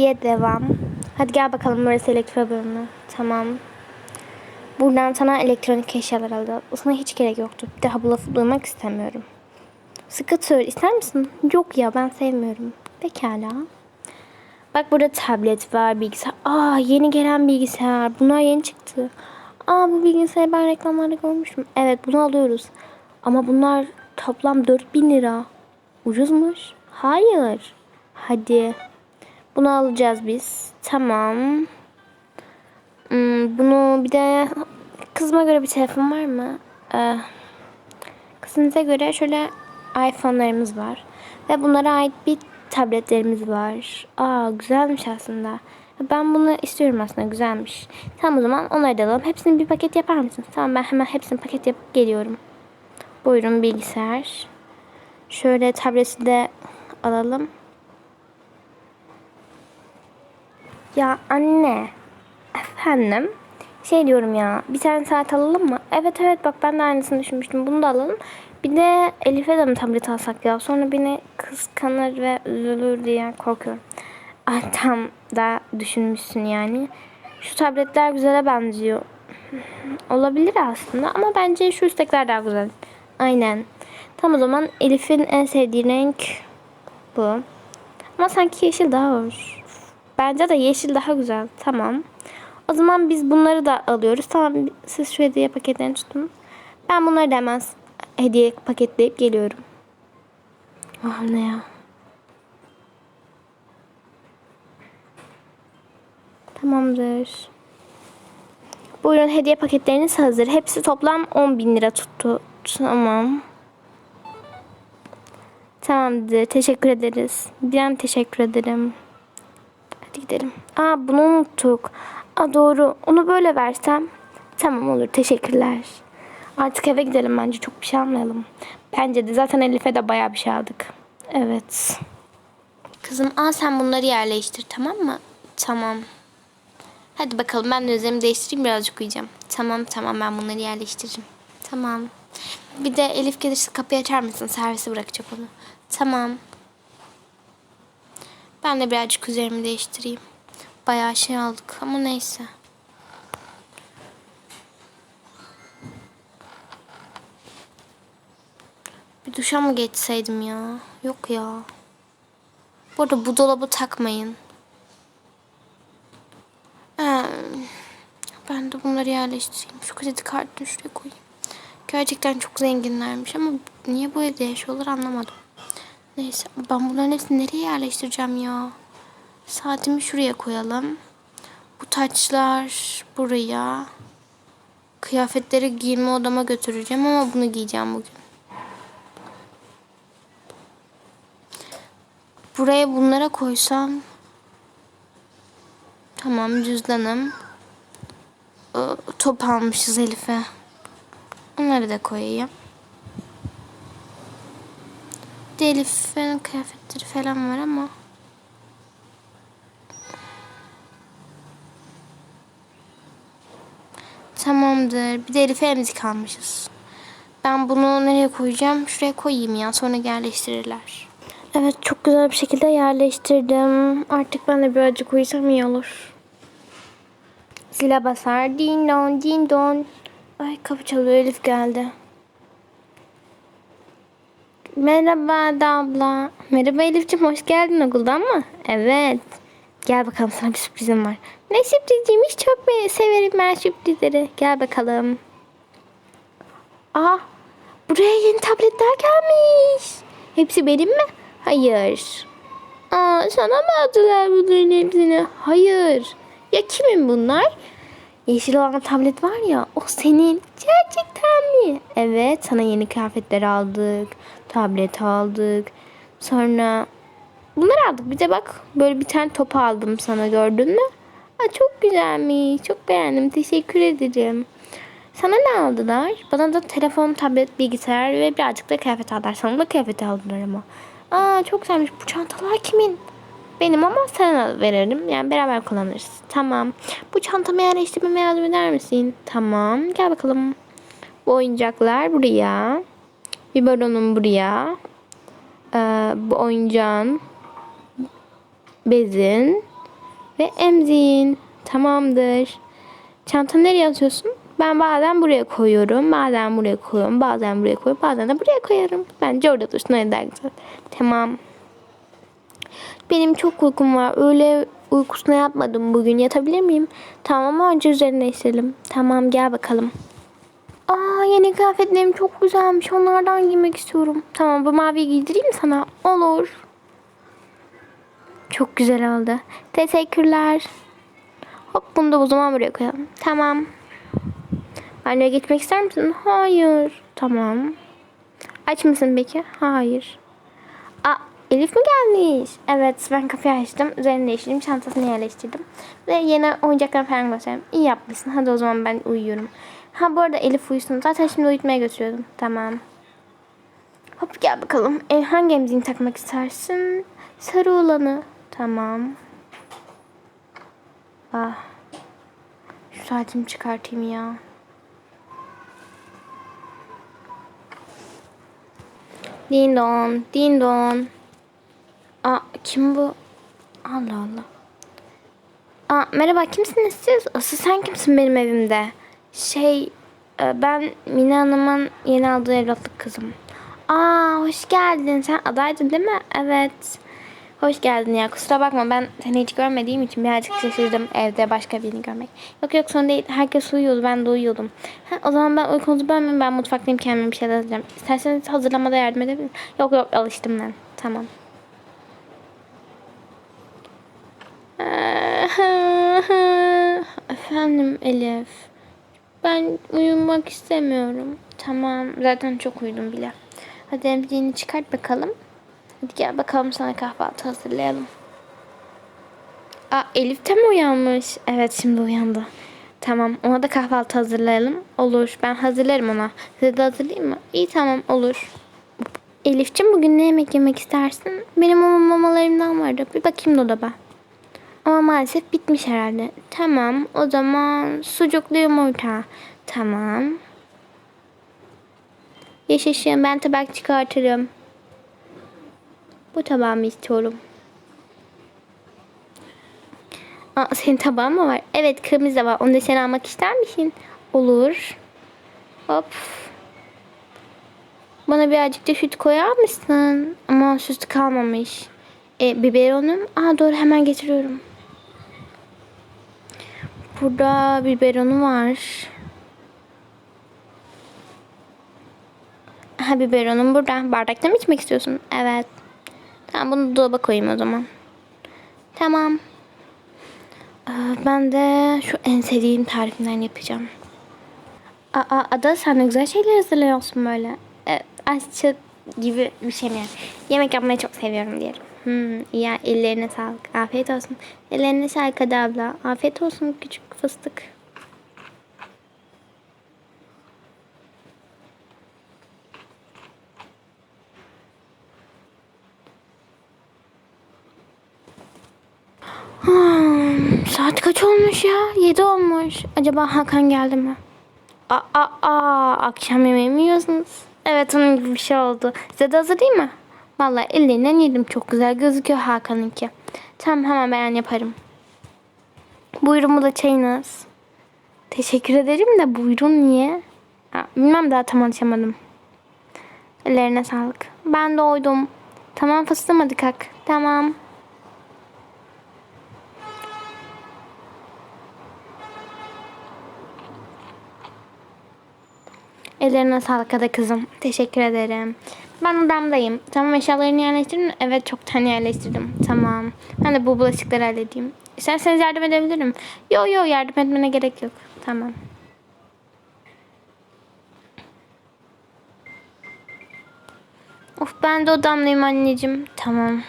diye devam. Hadi gel bakalım burası elektro bölümü. Tamam. Buradan sana elektronik eşyalar alacağız. Sana hiç gerek yoktu. Bir daha bu lafı duymak istemiyorum. Sıkı tır ister misin? Yok ya ben sevmiyorum. Pekala. Bak burada tablet var, bilgisayar. Aa yeni gelen bilgisayar. Bunlar yeni çıktı. Aa bu bilgisayarı ben reklamlarda görmüştüm. Evet bunu alıyoruz. Ama bunlar toplam 4000 lira. Ucuzmuş. Hayır. Hadi. Bunu alacağız biz. Tamam. Hmm, bunu bir de kızıma göre bir telefon var mı? Ee, kızınıza göre şöyle iPhone'larımız var. Ve bunlara ait bir tabletlerimiz var. Aa güzelmiş aslında. Ben bunu istiyorum aslında güzelmiş. Tamam o zaman onları da alalım. Hepsini bir paket yapar mısın? Tamam ben hemen hepsini paket yapıp geliyorum. Buyurun bilgisayar. Şöyle tableti de alalım. Ya anne. Efendim. Şey diyorum ya. Bir tane saat alalım mı? Evet evet bak ben de aynısını düşünmüştüm. Bunu da alalım. Bir de Elif'e de mi tablet alsak ya? Sonra beni kıskanır ve üzülür diye korkuyorum. Ay tam da düşünmüşsün yani. Şu tabletler güzele benziyor. Olabilir aslında ama bence şu üsttekiler daha güzel. Aynen. Tam o zaman Elif'in en sevdiği renk bu. Ama sanki yeşil daha hoş. Bence de yeşil daha güzel. Tamam. O zaman biz bunları da alıyoruz. Tamam siz şu hediye paketlerini tutun. Ben bunları da hemen hediye paketleyip geliyorum. Ah ne ya. Tamamdır. Buyurun hediye paketleriniz hazır. Hepsi toplam 10 bin lira tuttu. Tamam. Tamamdır. Teşekkür ederiz. Ben teşekkür ederim. Hadi gidelim. Aa bunu unuttuk. Aa doğru. Onu böyle versem. Tamam olur. Teşekkürler. Artık eve gidelim bence. Çok bir şey almayalım. Bence de zaten Elif'e de bayağı bir şey aldık. Evet. Kızım al sen bunları yerleştir tamam mı? Tamam. Hadi bakalım ben de üzerimi değiştireyim birazcık uyuyacağım. Tamam tamam ben bunları yerleştiririm. Tamam. Bir de Elif gelirse kapıyı açar mısın? Servise bırakacak onu. Tamam. Ben de birazcık üzerimi değiştireyim. Bayağı şey aldık ama neyse. Bir duşa mı geçseydim ya? Yok ya. Bu arada bu dolabı takmayın. Ee, ben de bunları yerleştireyim. Şu kredi kartını şuraya koyayım. Gerçekten çok zenginlermiş ama niye bu evde yaşıyorlar anlamadım. Neyse ben bunların hepsini nereye yerleştireceğim ya? Saatimi şuraya koyalım. Bu taçlar buraya. Kıyafetleri giyinme odama götüreceğim ama bunu giyeceğim bugün. Buraya bunlara koysam. Tamam cüzdanım. Top almışız Elif'e. Onları da koyayım. De Elif'in kıyafetleri falan var ama. Tamamdır. Bir de Elif'e emzik almışız. Ben bunu nereye koyacağım? Şuraya koyayım ya. Sonra yerleştirirler. Evet çok güzel bir şekilde yerleştirdim. Artık ben de birazcık uyusam iyi olur. Zile basar. Din don din don. Ay kapı çalıyor Elif geldi. Merhaba Ada abla. Merhaba Elif'ciğim hoş geldin okuldan mı? Evet. Gel bakalım sana bir sürprizim var. Ne sürpriziymiş çok severim ben sürprizleri. Gel bakalım. Aa buraya yeni tabletler gelmiş. Hepsi benim mi? Hayır. Aa sana mı aldılar bunların hepsini? Hayır. Ya kimin bunlar? Yeşil olan tablet var ya o senin. Gerçekten mi? Evet sana yeni kıyafetler aldık. Tablet aldık. Sonra bunları aldık. Bir de bak böyle bir tane top aldım sana gördün mü? Aa, çok güzelmiş. Çok beğendim. Teşekkür ederim. Sana ne aldılar? Bana da telefon, tablet, bilgisayar ve birazcık da kıyafet aldılar. Sana da kıyafet aldılar ama. Aa çok güzelmiş. Bu çantalar kimin? Benim ama sana veririm. Yani beraber kullanırız. Tamam. Bu çantamı yerleştirmeme yardım eder misin? Tamam. Gel bakalım. Bu oyuncaklar buraya. Biberonum buraya. Ee, bu oyuncağın bezin. ve emzin. Tamamdır. Çantanı nereye atıyorsun? Ben bazen buraya koyuyorum, bazen buraya koyuyorum, bazen buraya koyuyorum, bazen de buraya koyarım. Bence orada dursun öyle daha güzel. Tamam. Benim çok uykum var. Öyle uykusuna yatmadım bugün. Yatabilir miyim? Tamam ama önce üzerine değiştirelim. Tamam gel bakalım. Aa yeni kıyafetlerim çok güzelmiş. Onlardan giymek istiyorum. Tamam bu maviyi giydireyim sana? Olur. Çok güzel oldu. Teşekkürler. Hop bunu da o zaman buraya koyalım. Tamam. Banyoya gitmek ister misin? Hayır. Tamam. Aç mısın peki? Hayır. Aa, Elif mi gelmiş? Evet ben kapıyı açtım. Üzerini değiştirdim. Çantasını yerleştirdim. Ve yeni oyuncaklar falan gösterdim. İyi yapmışsın. Hadi o zaman ben uyuyorum. Ha bu arada Elif uyusun. Zaten şimdi uyutmaya götürüyordum. Tamam. Hop gel bakalım. E, hangi emziğini takmak istersin? Sarı olanı. Tamam. Ah. Şu saatimi çıkartayım ya. Din don, din don. Aa, kim bu? Allah Allah. Aa, merhaba kimsiniz siz? Asıl sen kimsin benim evimde? Şey, e, ben Mine Hanım'ın yeni aldığı evlatlık kızım. Aa, hoş geldin. Sen adaydın değil mi? Evet. Hoş geldin ya. Kusura bakma ben seni hiç görmediğim için birazcık şaşırdım evde başka birini görmek. Yok yok sorun değil. Herkes uyuyordu. Ben de uyuyordum. Ha, o zaman ben uykunuzu bölmeyeyim. Ben mutfaktayım kendime bir şeyler hazırlayacağım. İsterseniz hazırlamada yardım edebilirim. Yok yok alıştım ben. Tamam. Efendim Elif. Ben uyumak istemiyorum. Tamam. Zaten çok uyudum bile. Hadi emziğini çıkart bakalım. Hadi gel bakalım sana kahvaltı hazırlayalım. Aa, Elif de mi uyanmış? Evet şimdi uyandı. Tamam ona da kahvaltı hazırlayalım. Olur ben hazırlarım ona. Size de hazırlayayım mı? İyi tamam olur. Elif'ciğim bugün ne yemek yemek istersin? Benim o mamalarımdan vardı. Bir bakayım dolaba. Ama maalesef bitmiş herhalde. Tamam o zaman sucuklu yumurta. Tamam. Yaşasın ben tabak çıkartırım. Bu tabağımı istiyorum. Aa, senin tabağın mı var? Evet kırmızı da var. Onu da sen almak ister misin? Olur. Hop. Bana birazcık da süt koyar mısın? Ama süt kalmamış. E, biberonum. Aa doğru hemen getiriyorum. Burada biberonu var. Ha biberonum burada. Bardakta mı içmek istiyorsun? Evet. Tamam bunu dolaba koyayım o zaman. Tamam. Ee, ben de şu en sevdiğim tarifinden yapacağım. Aa, Ada sen ne güzel şeyler hazırlıyorsun böyle. Evet, aşçı gibi bir şey mi? yani? Yemek yapmayı çok seviyorum diyelim. Hmm, ya ellerine sağlık. Afiyet olsun. Ellerine sağlık Ada abla. Afiyet olsun küçük fıstık. Hmm, saat kaç olmuş ya? 7 olmuş. Acaba Hakan geldi mi? Aa, aa, aa, akşam yemeği mi yiyorsunuz? Evet onun gibi bir şey oldu. Size de hazır değil mi? Vallahi ellerinden yedim. Çok güzel gözüküyor Hakan'ınki. Tamam hemen ben yaparım. Buyurun bu da çayınız. Teşekkür ederim de buyurun niye? Aa, bilmem daha tam alışamadım. Ellerine sağlık. Ben de oydum. Tamam fıstığım hadi. Tamam. Ellerine sağlık hadi kızım. Teşekkür ederim. Ben odamdayım. Tamam eşyalarını yerleştirdin? Evet çoktan yerleştirdim. Tamam. Ben de bu bulaşıkları halledeyim. İsterseniz yardım edebilirim. Yo yo yardım etmene gerek yok. Tamam. Of ben de odamdayım anneciğim. Tamam.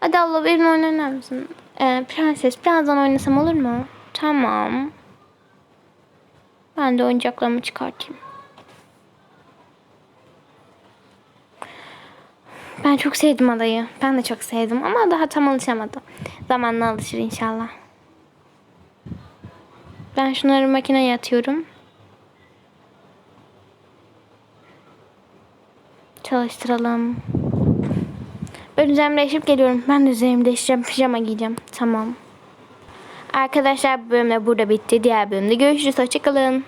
Hadi abla benimle oynar mısın? Ee, prenses birazdan oynasam olur mu? Tamam. Ben de oyuncaklarımı çıkartayım. Ben çok sevdim adayı. Ben de çok sevdim ama daha tam alışamadım. Zamanla alışır inşallah. Ben şunları makineye atıyorum. Çalıştıralım. Ben üzerimi geliyorum. Ben de üzerimi. Pijama giyeceğim. Tamam. Arkadaşlar bu bölümde burada bitti. Diğer bölümde görüşürüz. Hoşçakalın.